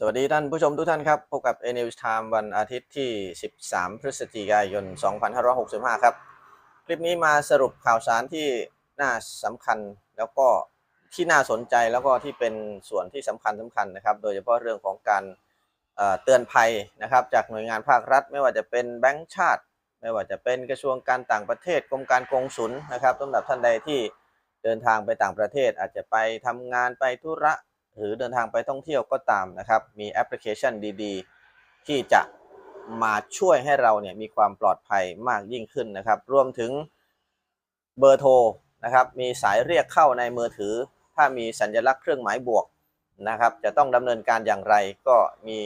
สวัสดีท่านผู้ชมทุกท่านครับ พบกับ a n e w s Time วันอาทิตย์ที่ 13 พฤศจิกายน 2565 ครับ คลิปนี้มาสรุปข่าวสารที่น่าสำคัญแล้วก็ที่น่าสนใจแล้วก็ที่เป็นส่วนที่สำคัญสำคัญนะครับ โดยเฉพาะเรื่องของการเเตือนภัยนะครับ จากหน่วยงานภาครัฐ ไม่ว่าจะเป็นแบงก์ชาติ ไม่ว่าจะเป็นกระทรวงการต่างประเทศกรมการกงสุลนะครับสำหรับท่านใดที่เดินทางไปต่างประเทศอาจจะไปทำงานไปธุระ หรือเดินทางไปท่องเที่ยวก็ตามนะครับ มีแอปพลิเคชันดีๆ ที่จะมาช่วยให้เราเนี่ยมีความปลอดภัยมากยิ่งขึ้นนะครับ รวมถึงเบอร์โทรนะครับ มีสายเรียกเข้าในมือถือ ถ้ามีสัญลักษณ์เครื่องหมายบวกนะครับ จะต้องดำเนินการอย่างไรก็มี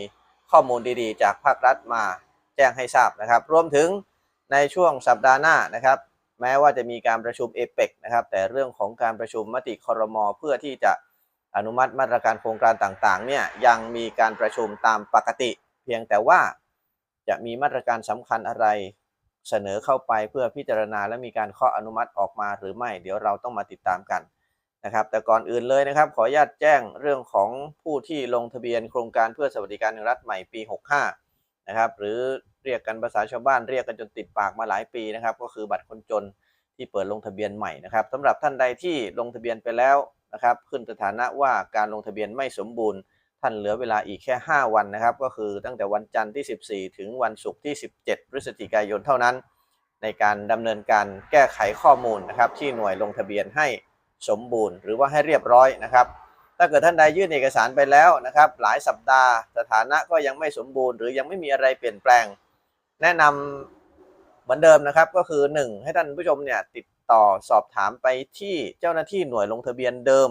ข้อมูลดีๆ จากภาครัฐมาแจ้งให้ทราบนะครับ รวมถึงในช่วงสัปดาห์หน้านะครับ แม้ว่าจะมีการประชุมเอเปกนะครับ แต่เรื่องของการประชุมมติคอรมอเพื่อที่จะ อนุมัติมาตรการโครงการต่างๆเนี่ยยังมีการประชุมตามปกติ เพียงแต่ว่าจะมีมาตรการสำคัญอะไรเสนอเข้าไปเพื่อพิจารณาและมีการข้ออนุมัติออกมาหรือไม่ เดี๋ยวเราต้องมาติดตามกันนะครับ แต่ก่อนอื่นเลยนะครับ ขออนุญาตแจ้งเรื่องของผู้ที่ลงทะเบียนโครงการเพื่อสวัสดิการแห่งรัฐใหม่ปี 65 นะครับ หรือเรียกกันภาษาชาวบ้านเรียกกันจนติดปากมาหลายปีนะครับ ก็คือบัตรคนจนที่เปิดลงทะเบียนใหม่นะครับสำหรับท่านใดที่ลงทะเบียนไปแล้ว นะครับ ขึ้นสถานะว่าการลงทะเบียนไม่สมบูรณ์ ท่านเหลือเวลาอีกแค่ 5 วันนะครับ ก็คือตั้งแต่วันจันทร์ที่ 14 ถึงวันศุกร์ที่ 17 พฤศจิกายนเท่านั้น ในการดำเนินการแก้ไขข้อมูลนะครับ ที่หน่วยลงทะเบียนให้สมบูรณ์ หรือว่าให้เรียบร้อยนะครับ ถ้าเกิดท่านใดยื่นเอกสารไปแล้วนะครับ หลายสัปดาห์ สถานะก็ยังไม่สมบูรณ์ หรือยังไม่มีอะไรเปลี่ยนแปลง แนะนำเหมือนเดิมนะครับก็คือ 1 ให้ท่านผู้ชมเนี่ยติด ต่อสอบถามไปที่เจ้าหน้าที่หน่วยลงทะเบียนเดิม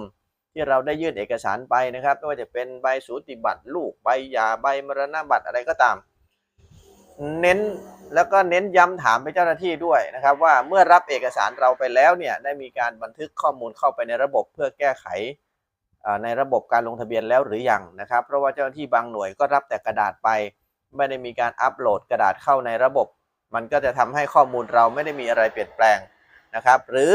ที่เราได้ยื่นเอกสารไปนะครับไม่ว่าจะเป็นใบสูติบัตรลูกใบยาใบมรณบัตรอะไรก็ตาม เน้นแล้วก็เน้นย้ำถามไปเจ้าหน้าที่ด้วยนะครับ ว่าเมื่อรับเอกสารเราไปแล้วเนี่ยได้มีการบันทึกข้อมูลเข้าไปในระบบเพื่อแก้ไขในระบบการลงทะเบียนแล้วหรือยังนะครับ เพราะว่าเจ้าหน้าที่บางหน่วยก็รับแต่กระดาษไป ไม่ได้มีการอัปโหลดกระดาษเข้าในระบบ มันก็จะทำให้ข้อมูลเราไม่ได้มีอะไรเปลี่ยนแปลง นะครับ หรือ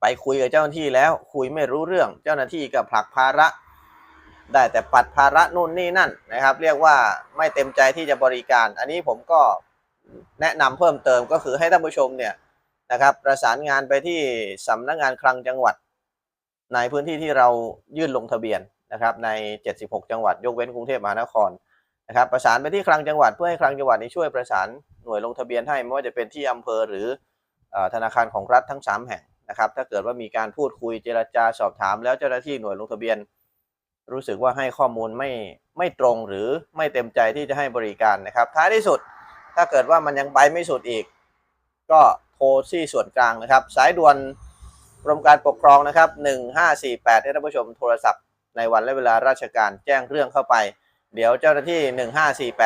ไปคุยกับเจ้าหน้าที่แล้ว คุยไม่รู้เรื่อง เจ้าหน้าที่ก็ผลักภาระ ได้แต่ปัดภาระนู่นนี่นั่นนะครับ เรียกว่าไม่เต็มใจที่จะบริการ อันนี้ผมก็แนะนำเพิ่มเติมก็คือให้ท่านผู้ชมเนี่ยนะครับ ประสานงานไปที่สำนักงานคลังจังหวัด ในพื้นที่ที่เรายื่นลงทะเบียนนะครับ ใน 76 จังหวัด ยกเว้นกรุงเทพมหานครนะครับ ประสานไปที่คลังจังหวัดเพื่อให้คลังจังหวัดนี้ช่วยประสานหน่วยลงทะเบียนให้ไม่ว่าจะเป็นที่อำเภอหรือ ธนาคารของรัฐทั้ง 3 แห่งนะครับ ถ้าเกิดว่ามีการพูดคุยเจรจาสอบถาม แล้วเจ้าหน้าที่หน่วยลงทะเบียน รู้สึกว่าให้ข้อมูลไม่ไม่ตรงหรือไม่เต็มใจที่จะให้บริการนะครับ ท้ายที่สุดถ้าเกิดว่ามันยังไปไม่สุดอีก ก็โทรที่ส่วนกลางนะครับ สายด่วนกรมการปกครองนะครับ 1548ให้ท่านผู้ชมโทรศัพท์ในวันและเวลาราชการแจ้งเรื่องเข้าไป เดี๋ยวเจ้าหน้าที่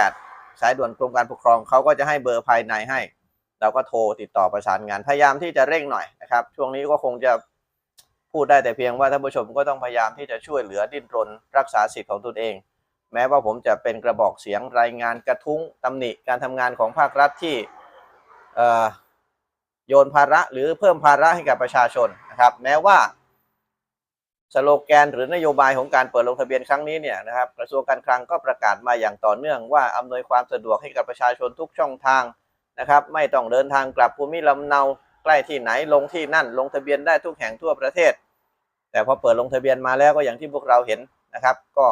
1548 สายด่วนกรมการปกครองเขาก็จะให้เบอร์ภายในให้ เราก็โทรติดต่อประสานงานพยายามที่จะเร่งหน่อยนะครับ ช่วงนี้ก็คงจะพูดได้แต่เพียงว่าท่านผู้ชมก็ต้องพยายามที่จะช่วยเหลือดิ้นรนรักษาสิทธิ์ของตนเอง แม้ว่าผมจะเป็นกระบอกเสียงรายงานกระทุ้งตำหนิการทำงานของภาครัฐที่โยนภาระหรือเพิ่มภาระให้กับประชาชนนะครับ แม้ว่าสโลแกนหรือนโยบายของการเปิดลงทะเบียนครั้งนี้เนี่ยนะครับกระทรวงการคลังก็ประกาศมาอย่างต่อเนื่องว่าอำนวยความสะดวกให้กับประชาชนทุกช่องทาง นะครับ ไม่ต้องเดินทางกลับภูมิลำเนาใกล้ที่ไหนลงที่นั่น ลงทะเบียนได้ทุกแห่งทั่วประเทศ แต่พอเปิดลงทะเบียนมาแล้วก็อย่างที่พวกเราเห็นนะครับ ก็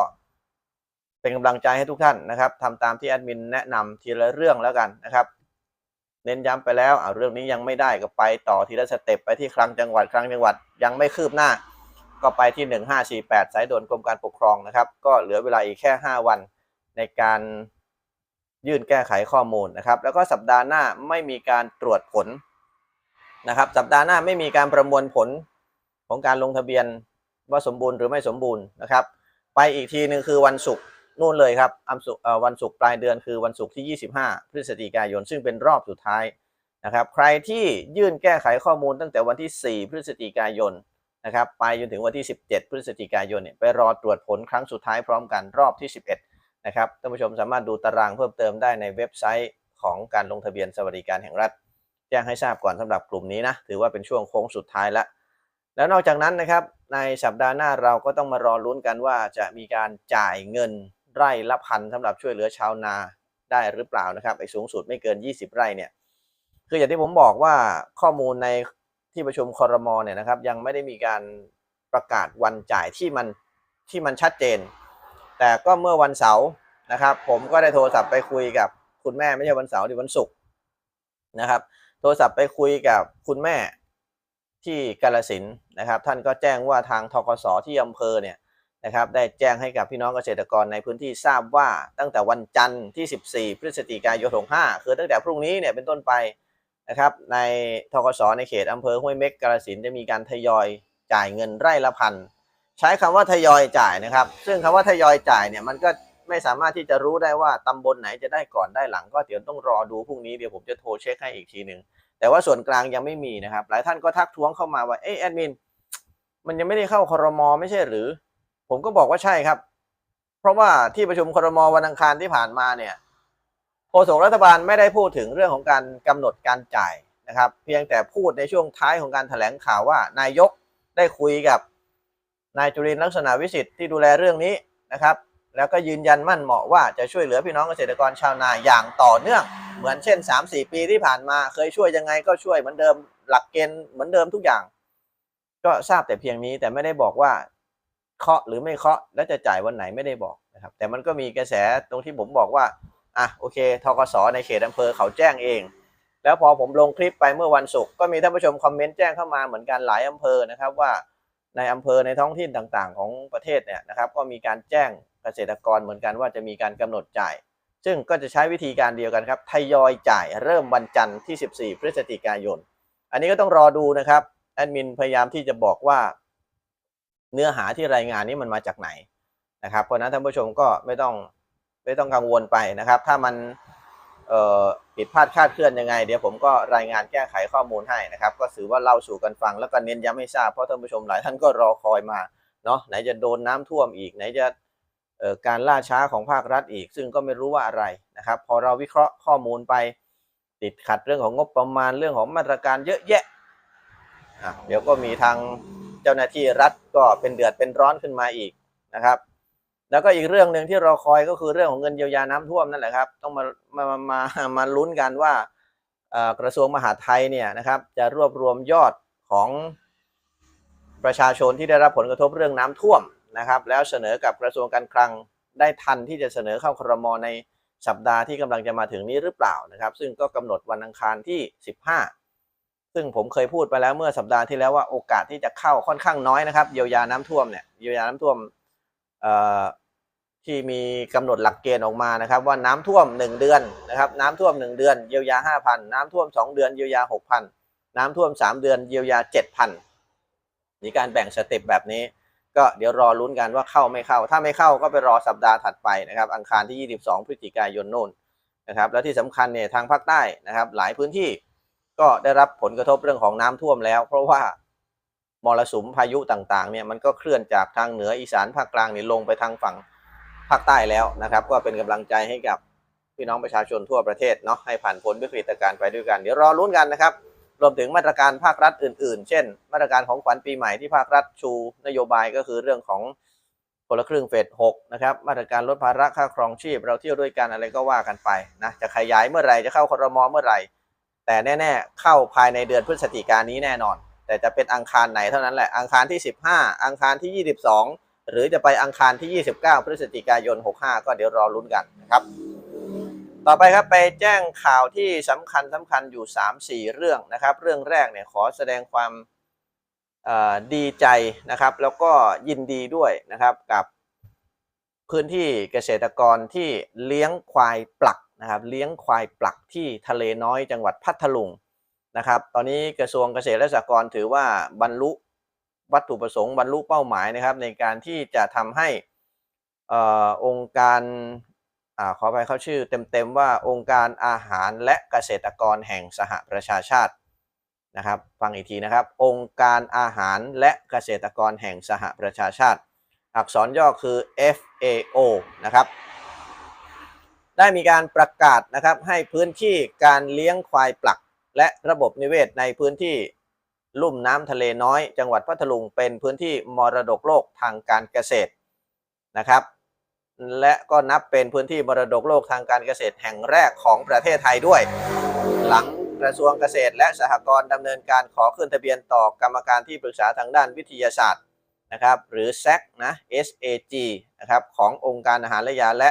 เป็นกำลังใจให้ทุกท่านนะครับทำตามที่แอดมินแนะนำทีละเรื่องแล้วกันนะครับ เน้นย้ำไปแล้วอ่าเรื่องนี้ยังไม่ได้ก็ไปต่อทีละสเต็ปไปที่คลังจังหวัดคลังจังหวัดยังไม่คืบหน้า ก็ไปที่ 1548 สายด่วนกรมการปกครองนะครับ ก็เหลือเวลาอีกแค่ 5 วันในการ ยื่นแก้ไขข้อมูลนะครับ แล้วก็สัปดาห์หน้าไม่มีการตรวจผลนะครับ สัปดาห์หน้าไม่มีการประมวลผลของการลงทะเบียนว่าสมบูรณ์หรือไม่สมบูรณ์นะครับ ไปอีกทีหนึ่งคือวันศุกร์นู่นเลยครับวันศุกร์ปลายเดือนคือวันศุกร์ที่ 25 พฤศจิกายน ซึ่งเป็นรอบสุดท้ายนะครับ ใครที่ยื่นแก้ไขข้อมูลตั้งแต่วันที่ 4 พฤศจิกายนนะครับ ไปจนถึงวันที่ 17 พฤศจิกายนเนี่ยไปรอตรวจผลครั้งสุดท้ายพร้อมกันรอบที่ 11 นะครับท่านผู้ชมสามารถดูตารางเพิ่มเติมได้ในเว็บไซต์ของการลงทะเบียนสวัสดิการแห่งรัฐ แจ้งให้ทราบก่อนสำหรับกลุ่มนี้นะถือว่าเป็นช่วงโค้งสุดท้ายแล้วแล้วนอกจากนั้นนะครับในสัปดาห์หน้าเราก็ต้องมารอลุ้นกันว่าจะมีการจ่ายเงินไร่ละพันสำหรับช่วยเหลือชาวนาได้หรือเปล่านะครับไอ้สูงสุดไม่เกิน 20 ไร่เนี่ยคืออย่างที่ผมบอกว่าข้อมูลในที่ประชุมคอรมอเนี่ยนะครับยังไม่ได้มีการประกาศวันจ่ายที่มันที่มันชัดเจน แต่ก็เมื่อวันเสาร์นะครับ ผมก็ได้โทรศัพท์ไปคุยกับคุณแม่ไม่ใช่วันเสาร์ดิวันศุกร์นะครับ โทรศัพท์ไปคุยกับคุณแม่ที่กาลสินนะครับ ท่านก็แจ้งว่าทางทกสที่อำเภอเนี่ยนะครับ ได้แจ้งให้กับพี่น้องเกษตรกรในพื้นที่ทราบว่าตั้งแต่วันจันทร์ที่ 14 พฤศจิกายน65คือตั้งแต่พรุ่งนี้เนี่ยเป็นต้นไปนะครับ ในทกสในเขตอำเภอห้วยเม็กกาลสินจะมีการทยอยจ่ายเงินไร่ละพัน ใช้คำว่าทยอยจ่ายนะครับ ซึ่งคำว่าทยอยจ่ายเนี่ยมันก็ไม่สามารถที่จะรู้ได้ว่าตำบลไหนจะได้ก่อนได้หลัง ก็เดี๋ยวต้องรอดูพรุ่งนี้เดี๋ยวผมจะโทรเช็คให้อีกทีหนึ่งแต่ว่าส่วนกลางยังไม่มีนะครับ หลายท่านก็ทักท้วงเข้ามาว่าเอ๊ะแอดมินมันยังไม่ได้เข้าคอรมอไม่ใช่หรือ ผมก็บอกว่าใช่ครับ เพราะว่าที่ประชุมคอรมอวันอังคารที่ผ่านมาเนี่ยโฆษกรัฐบาลไม่ได้พูดถึงเรื่องของการกำหนดการจ่ายนะครับ เพียงแต่พูดในช่วงท้ายของการแถลงข่าวว่านายกได้คุยกับ นายจุรินลักษณะวิสิทธิ์ที่ดูแลเรื่องนี้นะครับ แล้วก็ยืนยันมั่นเหมาะว่าจะช่วยเหลือพี่น้องเกษตรกรชาวนาอย่างต่อเนื่อง เหมือนเช่น 3-4 ปีที่ผ่านมาเคยช่วยยังไงก็ช่วยเหมือนเดิมหลักเกณฑ์เหมือนเดิมทุกอย่าง ก็ทราบแต่เพียงนี้แต่ไม่ได้บอกว่าเคาะหรือไม่เคาะและจะจ่ายวันไหนไม่ได้บอกนะครับ แต่มันก็มีกระแสตรงที่ผมบอกว่าอะโอเคทกสในเขตอำเภอเขาแจ้งเอง แล้วพอผมลงคลิปไปเมื่อวันศุกร์ก็มีท่านผู้ชมคอมเมนต์แจ้งเข้ามาเหมือนกันหลายอำเภอนะครับว่า ในอำเภอในท้องถิ่นต่างๆ ของประเทศเนี่ยนะครับก็มีการแจ้งเกษตรกรเหมือนกันว่าจะมีการกำหนดจ่าย ซึ่งก็จะใช้วิธีการเดียวกันครับทยอยจ่ายเริ่มวันจันทร์ที่ 14 พฤศจิกายน อันนี้ก็ต้องรอดูนะครับแอดมินพยายามที่จะบอกว่า เนื้อหาที่รายงานนี้มันมาจากไหนนะครับเพราะนั้นท่านผู้ชมก็ไม่ต้องไม่ต้องกังวลไปนะครับ ถ้ามัน ผิดพลาดคาดเคลื่อนยังไง เดี๋ยวผมก็รายงานแก้ไขข้อมูลให้นะครับ ก็ถือว่าเล่าสู่กันฟังแล้วก็เน้นย้ำให้ทราบเพราะท่านผู้ชมหลายท่านก็รอคอยมาเนาะไหนจะโดนน้ำท่วมอีกไหนจะการล่าช้าของภาครัฐอีก ซึ่งก็ไม่รู้ว่าอะไรนะครับ พอเราวิเคราะห์ข้อมูลไป ติดขัดเรื่องของงบประมาณเรื่องของมาตรการเยอะแยะเดี๋ยวก็มีทางเจ้าหน้าที่รัฐก็เป็นเดือดเป็นร้อนขึ้นมาอีกนะครับ แล้วก็อีกเรื่องหนึ่งที่เราคอยก็คือเรื่องของเงินเยียวยาน้ำท่วมนั่นแหละครับ ต้องมามามามามาลุ้นกันว่ากระทรวงมหาดไทยเนี่ยนะครับ จะรวบรวมยอดของประชาชนที่ได้รับผลกระทบเรื่องน้ำท่วมนะครับ แล้วเสนอกับกระทรวงการคลังได้ทันที่จะเสนอเข้าครมในสัปดาห์ที่กำลังจะมาถึงนี้หรือเปล่านะครับ ซึ่งก็กำหนดวันอังคารที่ 15 ซึ่งผมเคยพูดไปแล้วเมื่อสัปดาห์ที่แล้วว่าโอกาสที่จะเข้าค่อนข้างน้อยนะครับ เยียวยาน้ำท่วมเนี่ยเยียวยาน้ำท่วมเอ่อ ที่มีกำหนดหลักเกณฑ์ออกมานะครับ ว่าน้ำท่วม 1 เดือนนะครับ น้ำท่วม 1 เดือนเยียวยา 5,000 น้ำท่วม 2 เดือนเยียวยา 6,000 น้ำท่วม 3 เดือนเยียวยา 7,000มีการแบ่งสเต็ปแบบนี้ ก็เดี๋ยวรอลุ้นกันว่าเข้าไม่เข้า ถ้าไม่เข้าก็ไปรอสัปดาห์ถัดไปนะครับ อังคารที่ 22 พฤศจิกายนโน่นนะครับ แล้วที่สำคัญเนี่ยทางภาคใต้นะครับ หลายพื้นที่ก็ได้รับผลกระทบเรื่องของน้ำท่วมแล้ว เพราะว่ามรสุมพายุต่างๆเนี่ยมันก็เคลื่อนจากทางเหนืออีสานภาคกลางนี่ลงไปทางฝั่ง ภาคใต้แล้วนะครับ ก็เป็นกำลังใจให้กับพี่น้องประชาชนทั่วประเทศเนาะให้ผ่านพ้นวิกฤตการณ์ไปด้วยกัน เดี๋ยวรอลุ้นกันนะครับ รวมถึงมาตรการภาครัฐอื่น ๆ เช่น มาตรการของขวัญปีใหม่ที่ภาครัฐชู นโยบายก็คือเรื่องของคนละครึ่งเฟส6นะครับมาตรการลดภาระค่าครองชีพ เราเที่ยวด้วยกันอะไรก็ว่ากันไปนะจะขยายเมื่อไหร่จะเข้าครมเมื่อไหร่ แต่แน่ ๆ เข้าภายในเดือนพฤศจิกายนนี้แน่นอน แต่จะเป็นอังคารไหนเท่านั้นแหละอังคารที่ 15 อังคารที่ 22 หรือจะไปอังคารที่ 29 พฤศจิกายน 65 ก็เดี๋ยวรอลุ้นกันนะครับ ต่อไปครับไปแจ้งข่าวที่สำคัญสำคัญอยู่ 3-4 เรื่องนะครับ เรื่องแรกเนี่ยขอแสดงความดีใจนะครับ แล้วก็ยินดีด้วยนะครับกับพื้นที่เกษตรกรที่เลี้ยงควายปลักนะครับ เลี้ยงควายปลักที่ทะเลน้อยจังหวัดพัทลุงนะครับ ตอนนี้กระทรวงเกษตรและสหกรณ์ถือว่าบรรลุ วัตถุประสงค์บรรลุเป้าหมายนะครับ ในการที่จะทำให้ออองค์การอาขอไปเข้าชื่อเต็มๆว่าองค์การอาหารและเกษตรกรแห่งสหประชาชาตินะครับ ฟังอีกทีนะครับ องค์การอาหารและเกษตรกรแห่งสหประชาชาติ อักษรย่อคือ FAO นะครับ ได้มีการประกาศนะครับให้พื้นที่การเลี้ยงควายปลัก และระบบนิเวศในพื้นที่ ลุ่มน้ำทะเลน้อย จังหวัดพัทลุงเป็นพื้นที่มรดกโลกทางการเกษตรนะครับ และก็นับเป็นพื้นที่มรดกโลกทางการเกษตรแห่งแรกของประเทศไทยด้วย หลังกระทรวงเกษตรและสหกรณ์ดำเนินการขอขึ้นทะเบียนต่อกรรมการที่ปรึกษาทางด้านวิทยาศาสตร์นะครับ หรือ SAC นะ SAG นะครับขององค์การอาหารและยาและ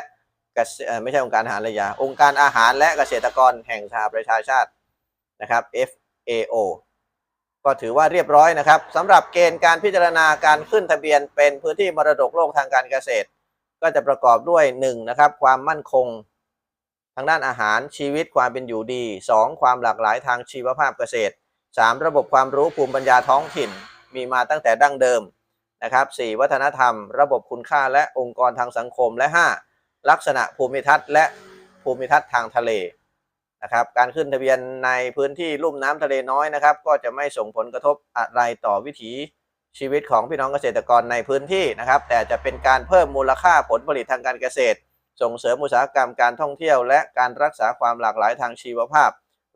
ไม่ใช่องค์การอาหารและยา องค์การอาหารและเกษตรกรแห่งสหประชาชาตินะครับ FAO ก็ถือว่าเรียบร้อยนะครับสำหรับเกณฑ์การพิจารณาการขึ้นทะเบียนเป็นพื้นที่มรดกโลกทางการเกษตร ก็จะประกอบด้วย1นะครับความมั่นคง ทางด้านอาหารชีวิตความเป็นอยู่ดี 2. ความหลากหลายทางชีวภาพเกษตร 3. ระบบความรู้ภูมิปัญญาท้องถิ่น มีมาตั้งแต่ดั้งเดิมนะครับ 4. วัฒนธรรม ระบบคุณค่าและองค์กรทางสังคมและ 5. ลักษณะภูมิทัศน์และภูมิทัศน์ทางทะเล นะครับการขึ้นทะเบียนในพื้นที่ลุ่มน้ำทะเลน้อยนะครับ ก็จะไม่ส่งผลกระทบอะไรต่อวิถีชีวิตของพี่น้องเกษตรกรในพื้นที่นะครับ แต่จะเป็นการเพิ่มมูลค่าผลผลิตทางการเกษตร ส่งเสริมอุตสาหกรรมการท่องเที่ยว และการรักษาความหลากหลายทางชีวภาพ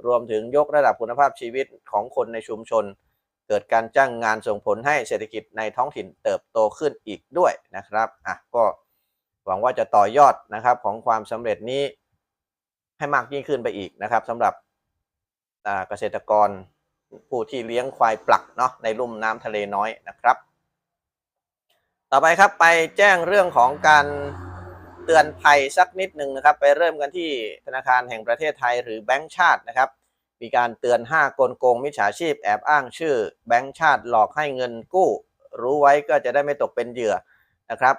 รวมถึงยกระดับคุณภาพชีวิตของคนในชุมชน เกิดการจ้างงานส่งผลให้เศรษฐกิจในท้องถิ่นเติบโตขึ้นอีกด้วยนะครับอะก็หวังว่าจะต่อยอดนะครับของความสำเร็จนี้ ให้มากยิ่งขึ้นไปอีกนะครับสำหรับเกษตรกรผู้ที่เลี้ยงควายปลักเนาะในลุ่มน้ำทะเลน้อยนะครับ ต่อไปครับไปแจ้งเรื่องของการเตือนภัยสักนิดหนึ่งนะครับ ไปเริ่มกันที่ธนาคารแห่งประเทศไทยหรือแบงก์ชาตินะครับ มีการเตือน 5 กลโกงมิจฉาชีพแอบอ้างชื่อแบงก์ชาติหลอกให้เงินกู้ รู้ไว้ก็จะได้ไม่ตกเป็นเหยื่อนะครับ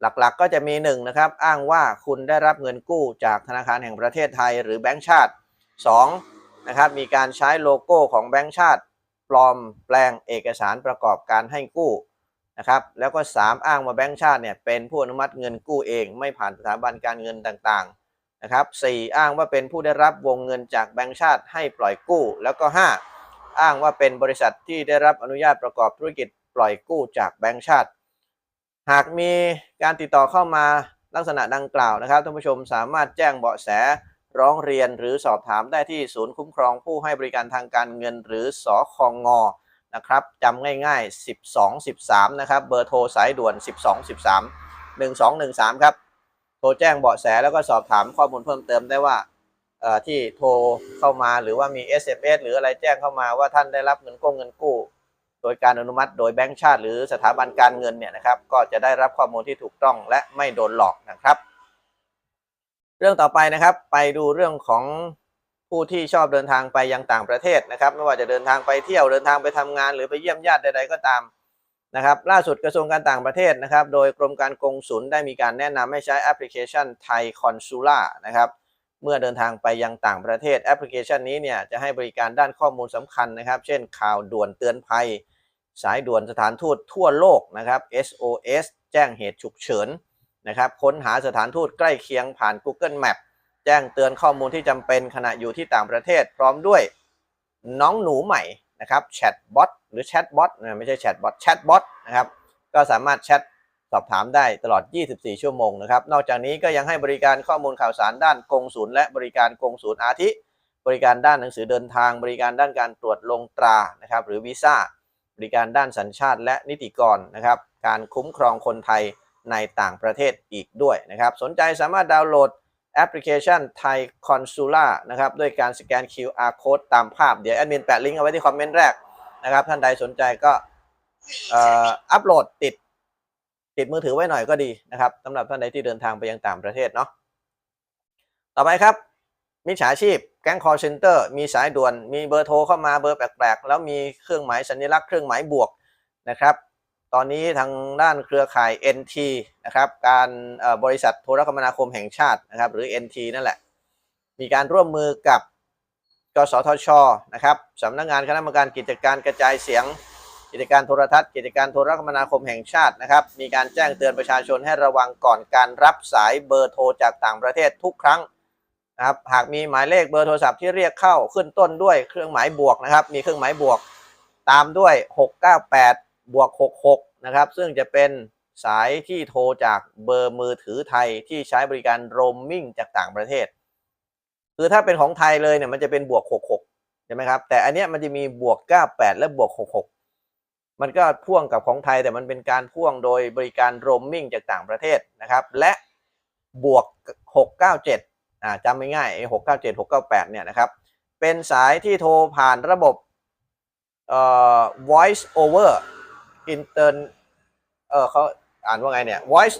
หลักๆ ก็จะมี1นะครับอ้างว่าคุณได้รับเงินกู้จากธนาคารแห่งประเทศไทย หรือแบงก์ชาติ2นะครับมีการใช้โลโก้ของแบงก์ชาติ ปลอมแปลงเอกสารประกอบการให้กู้นะครับแล้วก็ 3 อ้างว่าแบงก์ชาติเนี่ยเป็นผู้อนุมัติเงินกู้เอง ไม่ผ่านสถาบันการเงินต่างๆนะครับ4อ้างว่าเป็นผู้ได้รับวงเงินจากแบงก์ชาติให้ปล่อยกู้ แล้วก็ 5 อ้างว่าเป็นบริษัทที่ได้รับอนุญาตประกอบธุรกิจปล่อยกู้จากแบงก์ชาติ หากมีการติดต่อเข้ามาลักษณะดังกล่าวนะครับท่านผู้ชมสามารถแจ้งเบาะแสร้องเรียนหรือสอบถามได้ที่ศูนย์คุ้มครองผู้ให้บริการทางการเงินหรือสอคองงนะครับจำง่ายๆ 12 13 นะครับ เบอร์โทรสายด่วน 12 13 1213 ครับ โทรแจ้งเบาะแสแล้วก็สอบถามข้อมูลเพิ่มเติมได้ว่าที่โทรเข้ามาหรือว่ามี SMS หรืออะไรแจ้งเข้ามาว่าท่านได้รับเงินกู้เงินกู้ โดยการอนุมัติโดยแบงก์ชาติ หรือสถาบันการเงินเนี่ยนะครับ ก็จะได้รับข้อมูลที่ถูกต้องและไม่โดนหลอกนะครับ เรื่องต่อไปนะครับ ไปดูเรื่องของผู้ที่ชอบเดินทางไปยังต่างประเทศนะครับ ไม่ว่าจะเดินทางไปเที่ยวเดินทางไปทำงาน หรือไปเยี่ยมญาติใดๆก็ตามนะครับ ล่าสุดกระทรวงการต่างประเทศนะครับ โดยกรมการกงสุลได้มีการแนะนำให้ใช้แอปพลิเคชันไทยคอนซูล่านะครับ เมื่อเดินทางไปยังต่างประเทศแอปพลิเคชันนี้เนี่ยจะให้บริการด้านข้อมูลสำคัญนะครับ เช่นข่าวด่วนเตือนภัย สายด่วนสถานทูตทั่วโลกนะครับ SOS แจ้งเหตุฉุกเฉินนะครับค้นหาสถานทูตใกล้เคียงผ่าน Google Map แจ้งเตือนข้อมูลที่จำเป็นขณะอยู่ที่ต่างประเทศ พร้อมด้วยน้องหนูใหม่นะครับแชทบอทหรือแชทบอทไม่ใช่แชทบอทแชทบอทนะครับก็สามารถแชท สอบถามได้ตลอด 24 ชั่วโมงนะครับ นอกจากนี้ก็ยังให้บริการข้อมูลข่าวสารด้านกงศูนย์และบริการกงศูนย์อาทิ บริการด้านหนังสือเดินทาง บริการด้านการตรวจลงตรานะครับหรือวีซ่า บริการด้านสัญชาติและนิติกรนะครับ การคุ้มครองคนไทยในต่างประเทศอีกด้วยนะครับ สนใจสามารถดาวน์โหลดแอปพลิเคชันไทยคอนซูล่านะครับด้วยการสแกน QR code ตามภาพ เดี๋ยวแอดมินแปะลิงก์เอาไว้ที่คอมเมนต์แรกนะครับ ท่านใดสนใจก็อัปโหลดติด ติดมือถือไว้หน่อยก็ดีนะครับสำหรับท่านใดที่เดินทางไปยังต่างประเทศเนาะต่อไปครับมิจฉาชีพแก๊งคอร์เซนเตอร์มีสายด่วนมีเบอร์โทรเข้ามาเบอร์แปลกๆ แล้วมีเครื่องหมายสัญลักษณ์เครื่องหมายบวกนะครับ ตอนนี้ทางด้านเครือข่าย NT นะครับการบริษัทโทรคมนาคมแห่งชาตินะครับหรือ NT นั่นแหละ มีการร่วมมือกับกสทชนะครับสำนักงานคณะกรรมการกิจการกระจายเสียง กิจการโทรทัศน์ กิจการโทรคมนาคมแห่งชาตินะครับ มีการแจ้งเตือนประชาชนให้ระวังก่อนการรับสายเบอร์โทรจากต่างประเทศทุกครั้งนะครับ หากมีหมายเลขเบอร์โทรศัพท์ที่เรียกเข้าขึ้นต้นด้วยเครื่องหมายบวกนะครับ มีเครื่องหมายบวกตามด้วย 698 บวก 66 นะครับ ซึ่งจะเป็นสายที่โทรจากเบอร์มือถือไทยที่ใช้บริการโรมมิ่งจากต่างประเทศ คือถ้าเป็นของไทยเลยเนี่ยมันจะเป็นบวก 66ช่ไหมครับ แต่อันเนี้ยมันจะมีบวก 98 และบวก 66 มันก็พ่วงกับของไทยแต่มันเป็นการพ่วงโดยบริการโรมมิ่งจากต่างประเทศนะครับ และบวก 697อ่าจำไม่ง่ายไอ้697 698 เนี่ยนะครับ เป็นสายที่โทรผ่านระบบเอ่อ voice over intern เออเขาอ่านว่าไงเนี่ย voice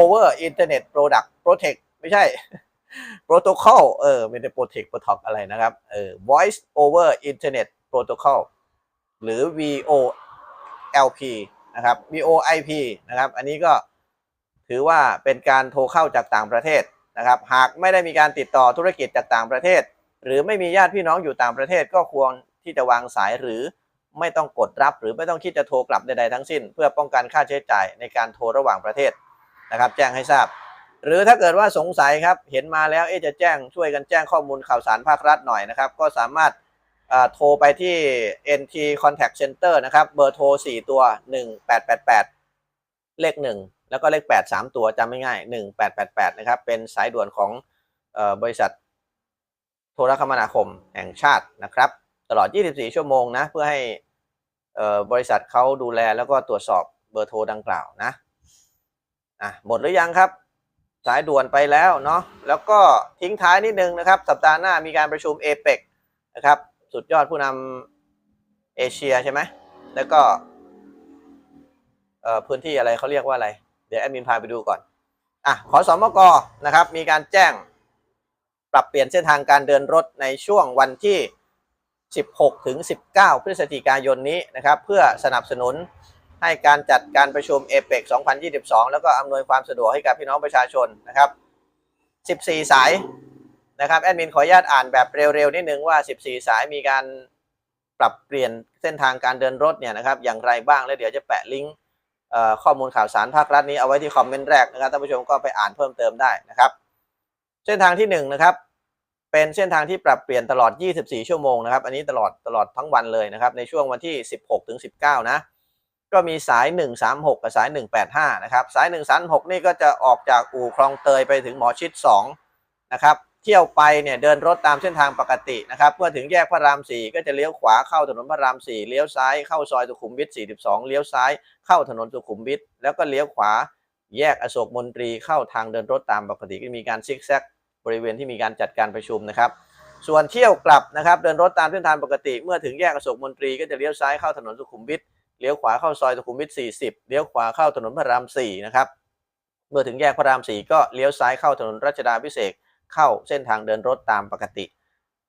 over internet product protect ไม่ใช่ protocol เออไม่ได้ protect protect อะไรนะครับ เออ voice over internet protocol หรือ vo LP นะครับ VoIP นะครับ อันนี้ก็ถือว่าเป็นการโทรเข้าจากต่างประเทศนะครับ หากไม่ได้มีการติดต่อธุรกิจจากต่างประเทศ หรือไม่มีญาติพี่น้องอยู่ต่างประเทศ ก็ควรที่จะวางสายหรือไม่ต้องกดรับหรือไม่ต้องคิดจะโทรกลับใดๆทั้งสิ้น เพื่อป้องกันค่าใช้จ่ายในการโทรระหว่างประเทศนะครับ แจ้งให้ทราบ หรือถ้าเกิดว่าสงสัยครับเห็นมาแล้วเอ๊จะแจ้งช่วยกันแจ้งข้อมูลข่าวสารภาครัฐหน่อยนะครับ ก็สามารถ โทรไปที่ NT Contact Center นะครับ เบอร์โทร 4 ตัว 1888 เลข 1 แล้วก็เลข 8 3 ตัวจำไม่ง่าย 1888 นะครับ เป็นสายด่วนของอบริษัทโทรคมนาคมแห่งชาตินะครับ ตลอด 24 ชั่วโมงนะ เพื่อให้บริษัทเขาดูแลแล้วก็ตรวจสอบเบอร์โทรดังกล่าวนะอะหมดหรือยังครับสายด่วนไปแล้วเนาะแล้วก็ทิ้งท้ายนิดนึงนะครับ สัปดาห์หน้ามีการประชุมเอเปกนะครับ สุดยอดผู้นำเอเชียใช่ไหม แล้วก็พื้นที่อะไรเขาเรียกว่าอะไร เดี๋ยวแอดมินพาไปดูก่อน อะ ขอสมกนะครับ มีการแจ้งปรับเปลี่ยนเส้นทางการเดินรถในช่วงวันที่ 16 ถึง 19 พฤศจิกายนนี้นะครับ เพื่อสนับสนุนให้การจัดการประชุมเอเปก2022 แล้วก็อำนวยความสะดวกให้กับพี่น้องประชาชนนะครับ 14 สาย นะครับแอดมินขออนุญาตอ่านแบบเร็วๆ นิดนึงว่า 14 สายมีการปรับเปลี่ยนเส้นทางการเดินรถเนี่ยนะครับอย่างไรบ้างแล้วเดี๋ยวจะแปะลิงก์ข้อมูลข่าวสารภาครัฐนี้เอาไว้ที่คอมเมนต์แรกนะครับท่านผู้ชมก็ไปอ่านเพิ่มเติมได้นะครับ เส้นทางที่1นะครับเป็นเส้นทางที่ปรับเปลี่ยนตลอด 24 ชั่วโมงนะครับ อันนี้ตลอดตลอดทั้งวันเลยนะครับในช่วงวันที่ 16ถึง19 นะ ก็มีสาย 136 กับสาย 185 นะครับ สาย 136 นี่ก็จะออกจากอู่คลองเตยไปถึงหมอชิด 2 นะครับ เที่ยวไปเนี่ยเดินรถตามเส้นทางปกตินะครับเมื่อถึงแยกพระราม4ก็จะเลี้ยวขวาเข้าถนนพระราม4เลี้ยวซ้ายเข้าซอยสุขุมวิท42 เลี้ยวซ้ายเข้าถนนสุขุมวิทแล้วก็เลี้ยวขวาแยกอโศกมนตรีเข้าทางเดินรถตามปกติก็มีการซิกแซกบริเวณที่มีการจัดการประชุมนะครับ ส่วนเที่ยวกลับนะครับ เดินรถตามเส้นทางปกติ เมื่อถึงแยกอโศกมนตรีก็จะเลี้ยวซ้ายเข้าถนนสุขุมวิทเลี้ยวขวาเข้าซอยสุขุมวิท40 เลี้ยวขวาเข้าถนนพระราม4นะครับเมื่อถึงแยกพระราม4ก็เลี้ยวซ้ายเข้าถนนรัชดาพิเศษก เข้าเส้นทางเดินรถตามปกติ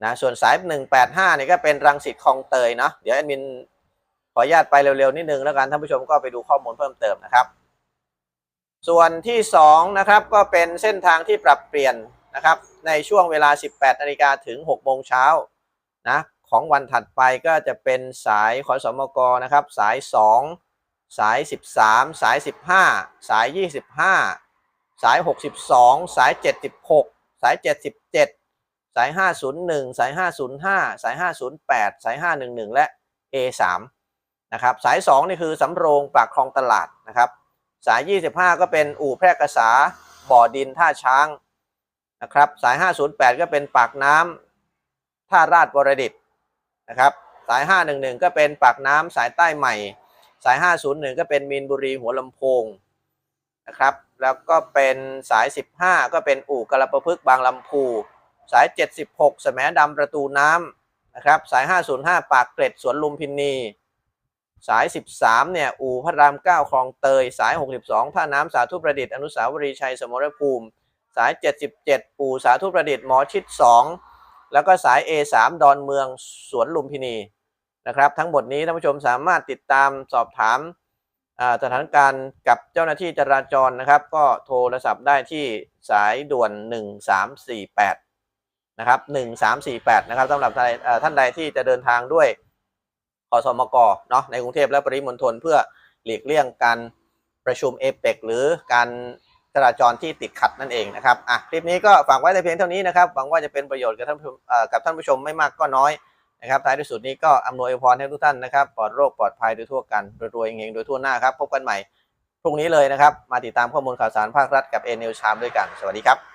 นะส่วนสาย 185เนี่ยก็เป็นรังสิตคลองเตยเนาะเดี๋ยวแอดมินขออนุญาตไปเร็วๆ นิดนึงแล้วกันท่านผู้ชมก็ไปดูข้อมูลเพิ่มเติมนะครับ ส่วนที่2นะครับก็เป็นเส้นทางที่ปรับเปลี่ยนนะครับในช่วงเวลา 18นาฬิกาถึง6โมงเช้านะของวันถัดไปก็จะเป็นสายขอสมกนะครับสาย 2 สาย 13 สาย 15 สาย 25 สาย 62 สาย 76 สาย 77 สาย 501 สาย 505 สาย 508 สาย 511 และ A3 นะครับสาย 2 นี่คือสำโรงปากคลองตลาดนะครับสาย 25 ก็เป็นอู่แพร่กษาบ่อดินท่าช้างนะครับสาย 508 ก็เป็นปากน้ำท่าราชบรดิตนะครับสาย 511 ก็เป็นปากน้ำสายใต้ใหม่ สาย 501 ก็เป็นมีนบุรีหัวลำโพงนะครับ แล้วก็เป็นสาย 15 ก็เป็นอู่กระประพฤกบางลำพู สาย 76แสมดำประตูน้ำนะครับ สาย 505 ปากเกร็ดสวนลุมพินี สาย 13 เนี่ย อู่พระราม 9 คลองเตย สาย 62 ท่าน้ำสาธุประดิษฐ์อนุสาวรีย์ชัยสมรภูมิ สาย 77 อู่สาธุประดิษฐ์หมอชิด 2 แล้วก็สาย A3 ดอนเมืองสวนลุมพินีนะครับ ทั้งหมดนี้ท่านผู้ชมสามารถติดตามสอบถาม สถานการณ์กับเจ้าหน้าที่จราจรนะครับ ก็โทรศัพท์ได้ที่สายด่วน 1348 นะครับ 1348 นะครับสำหรับท่านใดที่จะเดินทางด้วยขอสมกเนาะในกรุงเทพและปริมณฑลเพื่อหลีกเลี่ยงการประชุมเอเปกหรือการจราจรที่ติดขัดนั่นเองนะครับอะคลิปนี้ก็ฝากไว้แต่เพียงเท่านี้นะครับหวังว่าจะเป็นประโยชน์กับท่านกับท่านผู้ชมไม่มากก็น้อย นะครับท้ายที่สุดนี้ก็อำนวยอวยพรให้ทุกท่านนะครับปลอดโรคปลอดภัยโดยทั่วกันรวยๆเฮงๆโดยทั่วหน้าครับพบกันใหม่พรุ่งนี้เลยนะครับ มาติดตามข้อมูลข่าวสารภาครัฐกับเอเนลชามด้วยกัน สวัสดีครับ